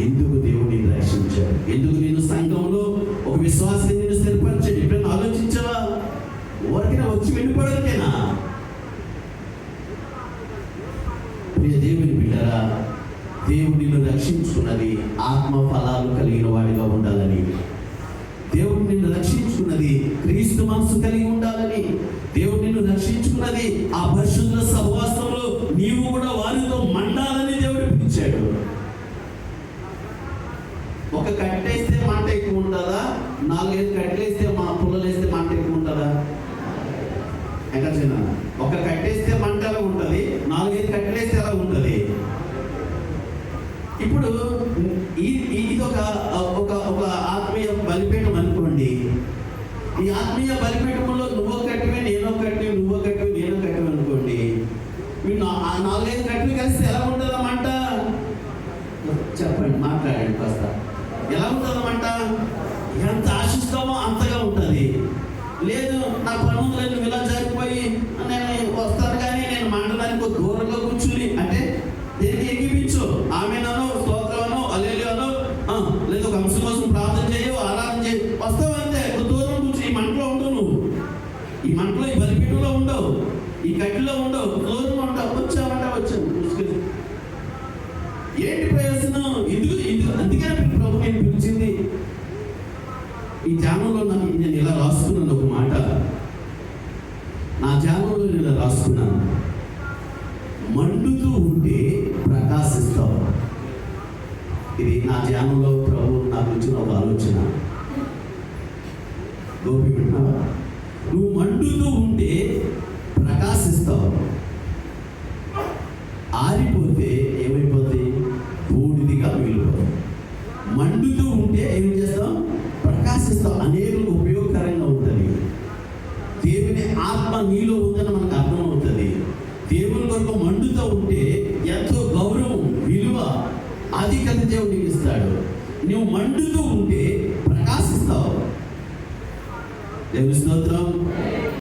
ఎందుకు దేవుడు నిన్ను రక్షించాడు? ఎందుకు నేను సంఘంలో ఒక విశ్వాసం నేను స్థిరపరిచాడు ఎప్పుడైనా ఆలోచించావా? ఎవరికైనా వచ్చి వెళ్ళిపోవడానికేనా? ప్రియ దేవుని బిడ్డరా దేవుడు నిన్ను రక్షించుకున్నది ఆత్మ ఫలాలు కలిగిన వాడిగా ఉండాలని. దేవుడు నిన్ను రక్షించుకున్నది క్రీస్తు మనసు కలిగి ఉండాలని. దేవుడు నిన్ను రక్షించుకున్నది ఆ పరిశుద్ధ సహవాసంలో నీవు కూడా ఒక కట్టేస్తే మంట ఎక్కువ ఉంటుందా నాలుగైదు కట్టేస్తే మా పుల్లలేస్తే మంట ఎక్కువ ఉంటుందా ఎక్కడ చిన్న ఒక కట్టేస్తే మంట ఎలా ఉంటుంది? నాలుగైదు కట్టేస్తే ఎలా ఉంటుంది? ఇప్పుడు ఈ- ఇది ఒక ఒక ఒక ఆత్మీయ బలిపీఠం అనుకోండి. ఈ ఆత్మీయ బలిపీఠంలో నువ్వు కట్టివే నేను కట్టివి నువ్వు కట్టివి నేను కట్టివి అనుకోండి మీరు నా- ఆ నాలుగైదు కట్టెలు కలిసి ఎలా ఉంటుందన్నమాట చెప్పండి మాట్లాడండి కాస్త ఎలా ఎంత ఆశిస్తామో అంతగా ఉంటుంది. లేదు నా పనులు ఇలా జరిగిపోయి నేను వస్తాను కానీ నేను మండలానికి ఒక దూరంగా కూర్చుని అంటే దేనికి ఎగిపించు ఆమెనను స్తోత్రమను అల్లెలియను లేదు ఒక అంశం కోసం ప్రార్థన చేయవు ఆరాధన చేయి. వస్తావు అంతే దూరం కూర్చుని ఈ మంటలో ఉండవు నువ్వు. ఈ మంటలో ఈ బలిపీఠంలో ఉండవు. ఈ కట్టిలో ఉండవు. దూరం ఉంటావు వచ్చామంట వచ్చాను ఏంటి ప్రయోజనం? ఎందుకు? ఎందుకు? నేను పిలిచింది ఈ జామంలో నాకు నేను ఇలా రాసుకున్నాను ఒక మాట. నా జామంలో నేను ఇలా రాసుకున్నాను. మండుతూ ఉంటే ప్రకాశిస్తావు. ఇది నా ధ్యానంలో ప్రభు నాకు వచ్చిన ఒక ఆలోచన. గోపి నువ్వు మండుతూ ఉంటే ప్రకాశిస్తావు. ఆరిపోతే ఆధిక్యత దేవుడికి ఇస్తాడు. నువ్వు మండుతూ ఉంటే ప్రకాశిస్తావు. దేవుని స్తోత్రం.